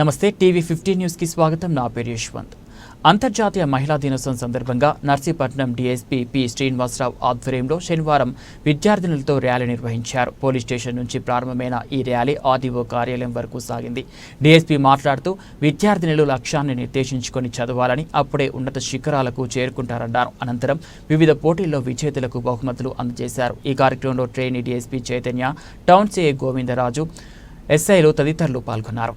నమస్తే TV fifty న్యూస్కి స్వాగతం. నా పేరు యశ్వంత్. అంతర్జాతీయ మహిళా దినోత్సవం సందర్భంగా నర్సీపట్నం డీఎస్పీ పి శ్రీనివాసరావు ఆధ్వర్యంలో శనివారం విద్యార్థినులతో ర్యాలీ నిర్వహించారు. పోలీస్ స్టేషన్ నుంచి ప్రారంభమైన ఈ ర్యాలీ ఆర్డీఓ కార్యాలయం వరకు సాగింది. డీఎస్పీ మాట్లాడుతూ విద్యార్థినులు లక్ష్యాన్ని నిర్దేశించుకొని చదవాలని అప్పుడే ఉన్నత శిఖరాలకు చేరుకుంటారన్నారు. అనంతరం వివిధ పోటీల్లో విజేతలకు బహుమతులు అందజేశారు. ఈ కార్యక్రమంలో trainee DSP Chaitanya town CI Govindaraju ఎస్ఐలు తదితరులు పాల్గొన్నారు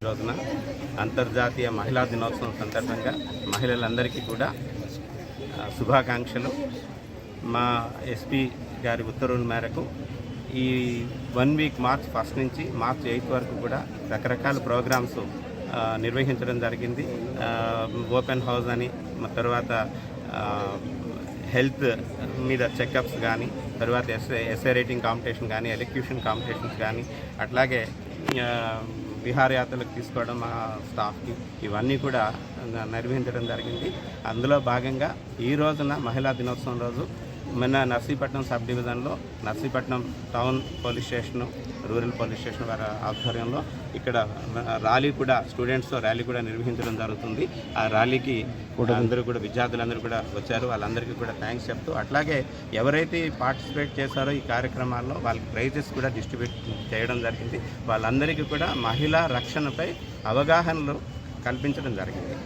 ఈ రోజున అంతర్జాతీయ మహిళా దినోత్సవం సందర్భంగా మహిళలందరికీ కూడా శుభాకాంక్షలు. మా ఎస్పీ గారి ఉత్తర్వుల మేరకు ఈ వన్ వీక్ మార్చ్ ఫస్ట్ నుంచి మార్చ్ ఎయిత్ వరకు కూడా రకరకాల ప్రోగ్రామ్స్ నిర్వహించడం జరిగింది. ఓపెన్ హౌస్ అని తర్వాత హెల్త్ మీద చెకప్స్ కానీ తర్వాత S A S A rating competition కానీ ఎలక్యూషన్ కాంపిటీషన్స్ కానీ అట్లాగే విహారయాత్రలకు తీసుకోవడం మా స్టాఫ్కి ఇవన్నీ కూడా నిర్వహించడం జరిగింది. అందులో భాగంగా ఈ రోజున మహిళా దినోత్సవం రోజు మొన్న నర్సీపట్నం సబ్ డివిజన్లో Narsipatnam town police station rural police station వారి ఆధ్వర్యంలో ఇక్కడ ర్యాలీ కూడా స్టూడెంట్స్తో ర్యాలీ కూడా నిర్వహించడం జరుగుతుంది. ఆ ర్యాలీకి అందరూ కూడా విద్యార్థులందరూ కూడా వచ్చారు. వాళ్ళందరికీ కూడా థ్యాంక్స్ చెప్తూ అట్లాగే ఎవరైతే పార్టిసిపేట్ చేశారో ఈ కార్యక్రమాల్లో వాళ్ళకి ప్రైజెస్ కూడా డిస్ట్రిబ్యూట్ చేయడం జరిగింది. వాళ్ళందరికీ కూడా మహిళా రక్షణపై అవగాహనలు కల్పించడం జరిగింది.